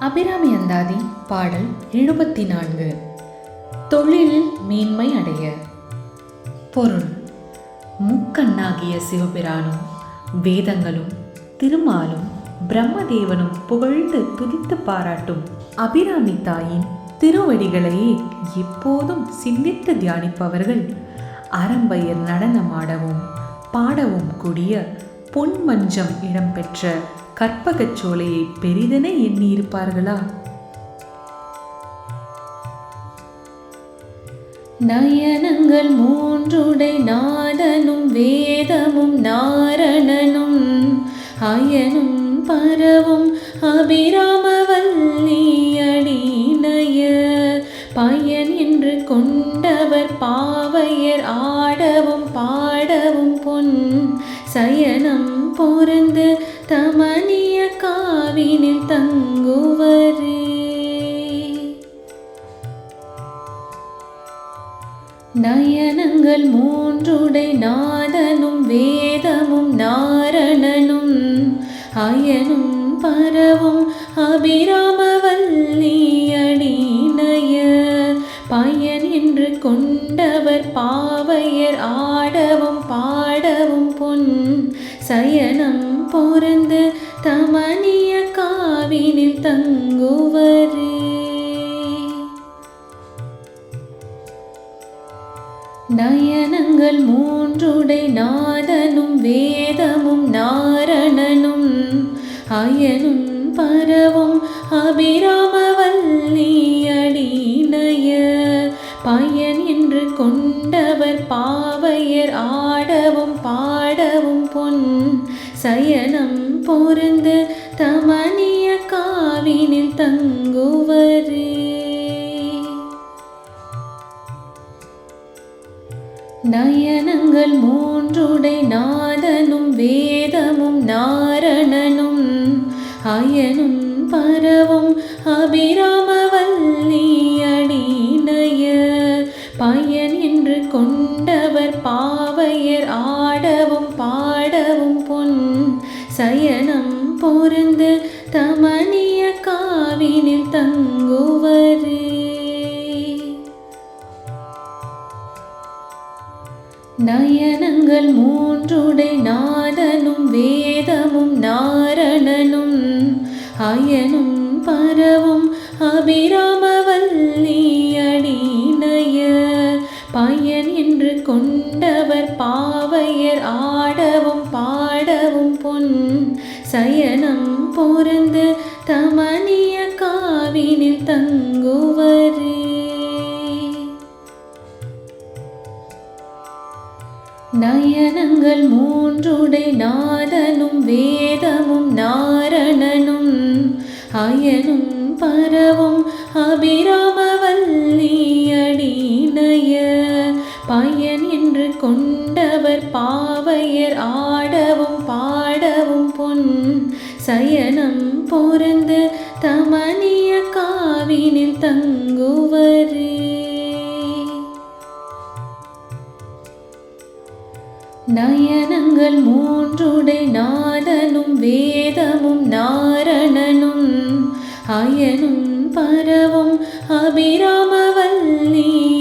அபிராமி அந்தாதி பாடல் எழுபத்தி நான்கு தொழிலில் மேன்மை அடைய. பொருள் முக்கண்ணாகிய சிவபிரானும் வேதங்களும் திருமாலும் பிரம்மதேவனும் புகழ்ந்து துதித்து பாராட்டும் அபிராமி தாயின் திருவடிகளையே எப்போதும் சிந்தித்து தியானிப்பவர்கள் அரம்பையர் நடனமாடவும் பாடவும் கூடிய பொன் மஞ்சம் இடம்பெற்ற கற்பகச் சோலையை பெரிதென எண்ணியிருப்பார்களா? நயனங்கள் மூன்றுடை நாதனும் வேதமும் நாரணனும் அயனும் பரவும் அபிராமவல்லி அடிநய பயன் என்று கொண்டவர் பாவையர் ஆடவும் பா பாடவும் பொன் சயனம் பொருந்து தமனிய காவினில் தங்குவரே. நயனங்கள் மூன்றுடை நாதனும் வேதமும் நாரணனும் அயனும் பரவும் அபிராமவல்லி அடிநய பயன் என்று கொண்டவர் பாவையர் ஆடவும் பாடவும் பொன். சயனம் பொருந்து தமனிய காவினில் தங்குவரே. நயனங்கள் மூன்றுடை நாதனும் வேதமும் நாரணனும். அயனும் பரவும் அபிராமவல்லி அடிநய பயன் கொண்டவர் பாவையர் ஆடவும் பாடவும் பொன். சயனம் பொருந்து தமனிய காவினில் தங்குவரே. நயனங்கள் மூன்றுடை நாதனும் வேதமும் நாரணனும். அயனும் பரவும் அபிரா பாவையர் ஆடவும் பாடவும் பொன் சயனம் பொருந்து தமனிய காவினில் தங்குவரே. நயனங்கள் மூன்றுடை நாதனும் வேதமும் நாரணனும் அயனும் பரவும் அபிராம கொண்டவர் பாவையர் ஆடவும் பாடவும் பொன். சயனம் பொருந்து தமனிய காவினில் தங்குவரே. நயனங்கள் மூன்றுடை நாதனும் வேதமும் நாரணனும். அயனும் பரவும் அபிரா கொண்டவர் பாவையர் ஆடவும் பாடவும் பொன். சயனம் பொருந்து தமனிய காவினில் தங்குவரே. நயனங்கள் மூன்றுடை நாதனும் வேதமும் நாரணனும். அயனும் பரவும் அபிராமவல்லி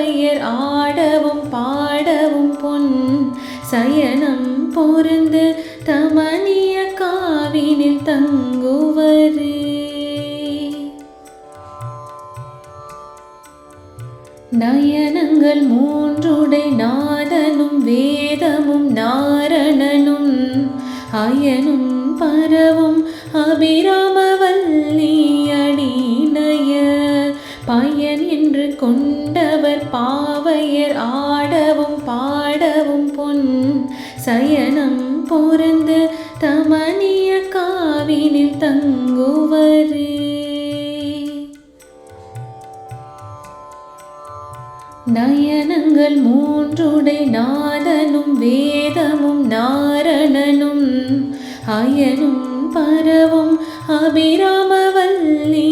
பாவையர் ஆடவும் பாடவும் பொன். சயனம் பொருந்து தமனிய காவினில் தங்குவரே. நயனங்கள் மூன்றுடை நாதனும் வேதமும் நாரணனும். அயனும் பரவும் அபிராம பாவையர் ஆடவும் பாடவும் பொன் சயனம் பொருந்த தமனிய காவினில் தங்குவரே. நயனங்கள் மூன்றுடை நாதனும் வேதமும் நாரணனும் அயனும் பரவும் அபிராமவல்லி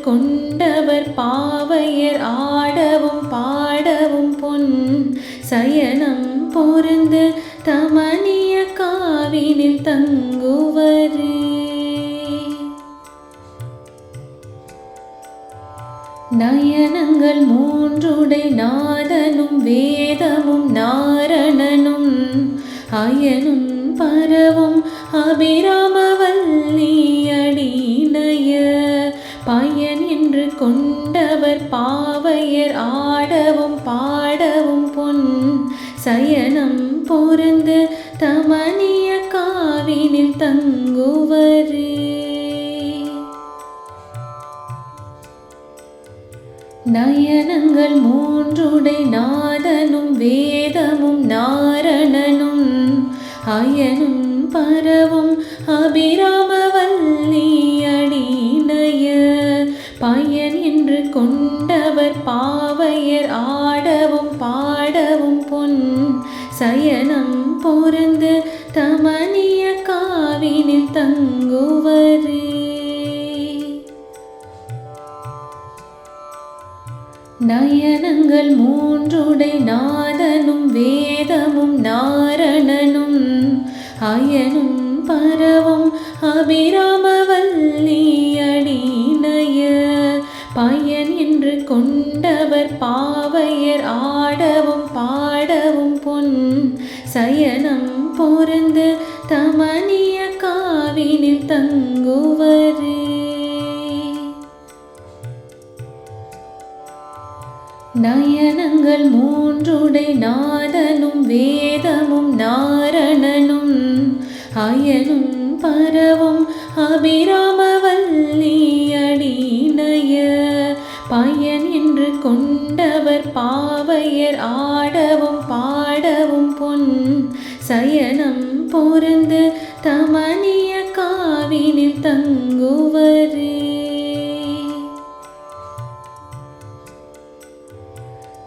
கொண்டவர் பாவையர் ஆடவும் பாடவும் பொன். சயனம் பொருந்து தமனிய காவினில் தங்குவரே. நயனங்கள் மூன்றுடை நாதனும் வேதமும் நாரணனும். அயனும் பரவும் அபிராமவல்லி அடிநய பய கொண்டவர் பாவையர் ஆடவும் பாடவும் பொன். சயனம் பொருந்து தமனிய காவினில் தங்குவர். நயனங்கள் மூன்றுடை நாதனும் வேதமும் நாரணனும். அயனும் பரவும் அபிராம கொண்டவர் பாவையர் ஆடவும் பாடவும் பொன். சயனம் பொருந்து தமனிய காவினில் தங்குவரே. நயனங்கள் மூன்றுடை நாதனும் வேதமும் நாரணனும். அயனும் பரவும் அபிராமவல்லி பயன் என்று கொண்டவர் பாவையர். ஆடவும் பாடவும் பொன் சயனம் பொருந்து தமனிய காவினில் தங்குவரே. நயனங்கள் மூன்றுடை நாதனும் வேதமும் நாரணனும். அயனும் பரவும் அபிரா கொண்டவர் பாவையர் ஆடவும் பாடவும் பொன். சயனம் பொருந்து தமனிய காவினில் தங்குவரே.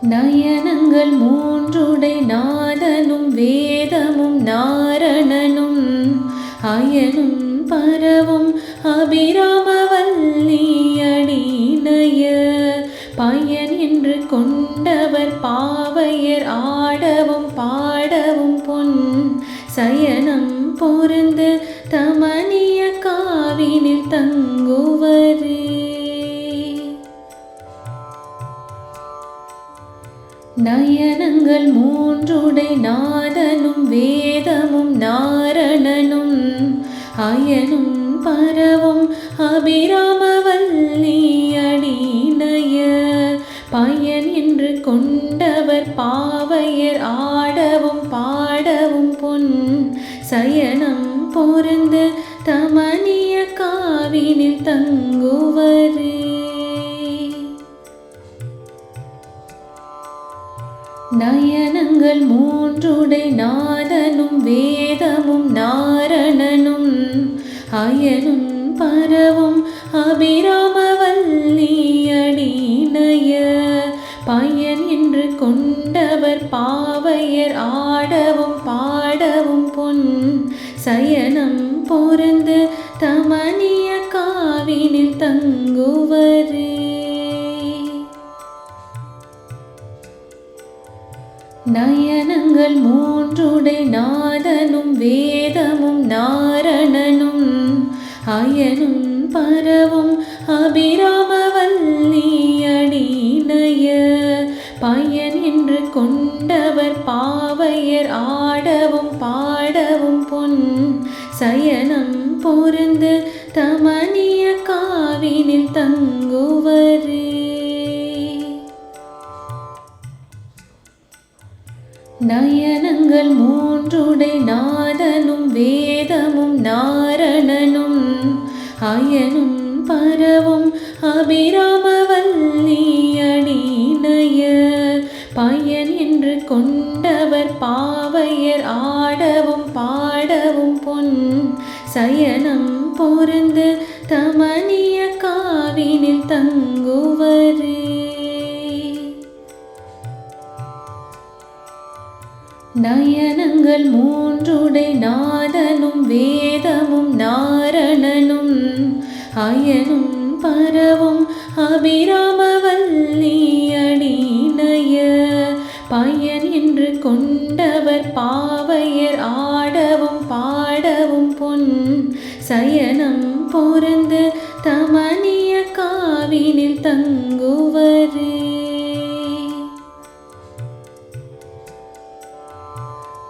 நயனங்கள் மூன்றுடை நாதனும் வேதமும் நாரணனும். அயனும் பரவும் அபிராமவல்லி அடிநய பயன் கொண்டவர் பாவையர் ஆடவும் பாடவும் பொன். சயனம் பொருந்து தமனிய காவினில் தங்குவரே. நயனங்கள் மூன்றுடை நாதனும் வேதமும் நாரணனும். அயனும் பரவும் அபிராம கொண்டவர் பாவையர் ஆடவும் பாடவும் பொன். சயனம் பொருந்து தமனிய காவினில் தங்குவரே நயனங்கள் மூன்றுடை நாதனும் வேதமும் நாரணனும். அயனும் பரவும் அபிராமவல்லி அடிநய கொண்டவர் பாவையர் ஆடவும் பாடவும் பொன். சயனம் பொருந்து தமனிய காவினில் தங்குவரே. நயனங்கள் மூன்றுடை நாதனும் வேதமும் நாரணனும். அயனும் பரவும் அபிரா கொண்டவர் பாவையர் ஆடவும் பாடவும் பொன். சயனம் பொருந்து தமனிய காவினில் தங்குவரே. நயனங்கள் மூன்றுடை நாதனும் வேதமும் நாரணனும். அயனும் பரவும் அபிரா கொண்டவர் பாவையர் ஆடவும் பாடவும் பொன். சயனம் பொருந்து தமனிய காவினில் தங்குவரே. நயனங்கள் மூன்றுடை நாதனும் வேதமும் நாரணனும். அயனும் பரவும் அபிராமவல்லி அடிநய பயன் என்று கொண்டவர் பாவையர் ஆடவும் பாடவும் பொன். சயனம் பொருந்து தமனிய காவினில் தங்குவரே.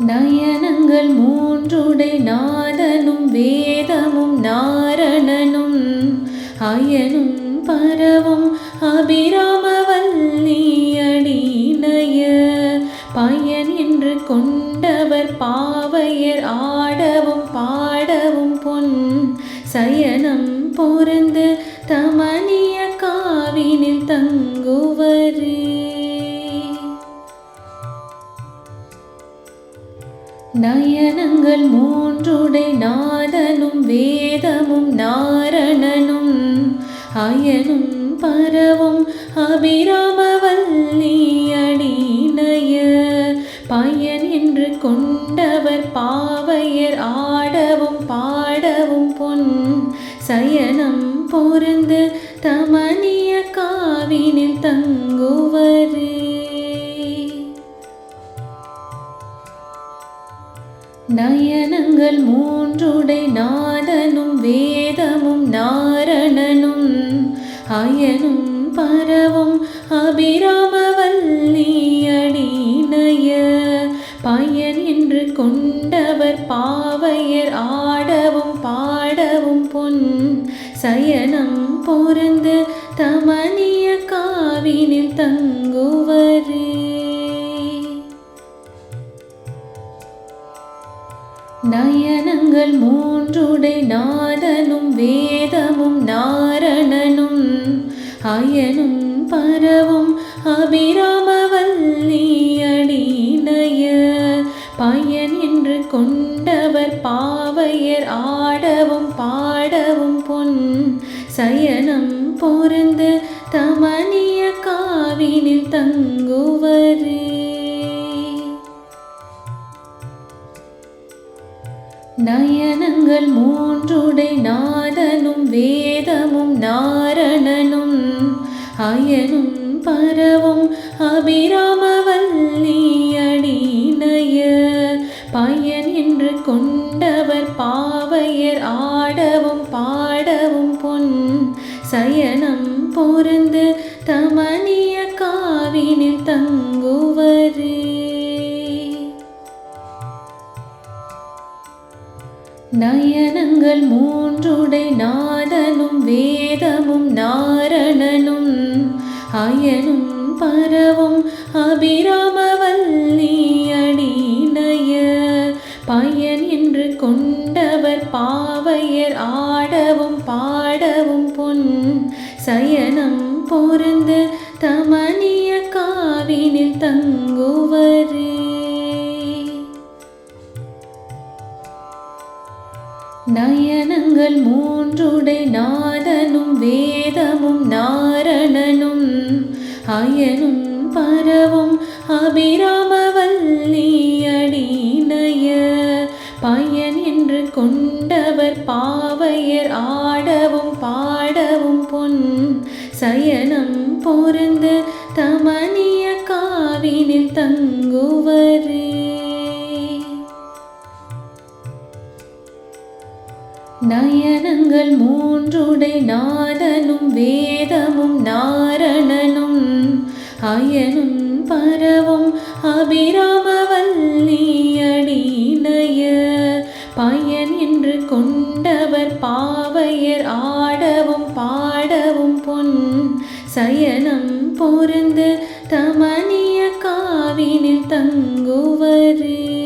நயனங்கள் மூன்றுடை நாதனும் வேதமும் நாரணனும். அயனும் பரவும் அபிராம கொண்டவர் பாவையர் ஆடவும் பாடவும் பொன். சயனம் பொருந்து தமனிய காவினில் தங்குவரே. நயனங்கள் மூன்றுடை நாதனும் வேதமும் நாரணனும். அயனும் பரவும் அபிராமவல்லி பயன் என்று கொண்டவர் பாவையர் ஆடவும் பாடவும் பொன். சயனம் பொருந்து தமனிய காவினில் தங்குவரே. நயனங்கள் மூன்றுடை நாதனும் வேதமும் நாரணனும். அயனும் பரவும் அபிராம மூன்றுடை நாதனும் வேதமும் நாரணனும் அயனும் பரவும் அபிராமவல்லி அடிநய பயன் என்று கொண்டவர் பாவையர் ஆடவும் பாடவும் பொன் சயனம் பொருந்து தமனிய காவினில் தங்குவரே. நயனங்கள் மூன்றுடை நாதனும் வேதமும் நாரணனும் அயனும் பரவும் அபிராமவல்லி பயன் என்று கொண்டவர் பாவையர் ஆ நயனங்கள் மூன்றுடை நாதனும் வேதமும் நாரணனும். அயனும் பரவும் அபிராமவல்லி அடிநய. பயன் என்று கொண்டவர் பாவையர் ஆடவும் பாடவும் பொன். சயனம் பொருந்து தமனி நயனங்கள் மூன்றுடை நாதனும் வேதமும் நாரணனும். அயனும் பரவும் அபிராமவல்லி அடிநய. பயன் என்று கொண்டவர் பாவையர் ஆடவும் பாடவும் பொன். சயனம் பொருந்து தமனிய காவினில் தங்குவரே நயனங்கள் மூன்றுடை நாதனும் வேதமும் நாரணனும். அயனும் பரவும் அபிராமவல்லி அடிநய பயன் என்று கொண்டவர் பாவையர் ஆடவும் பாடவும் பொன். சயனம் பொருந்து தமனிய காவினில் தங்குவரே.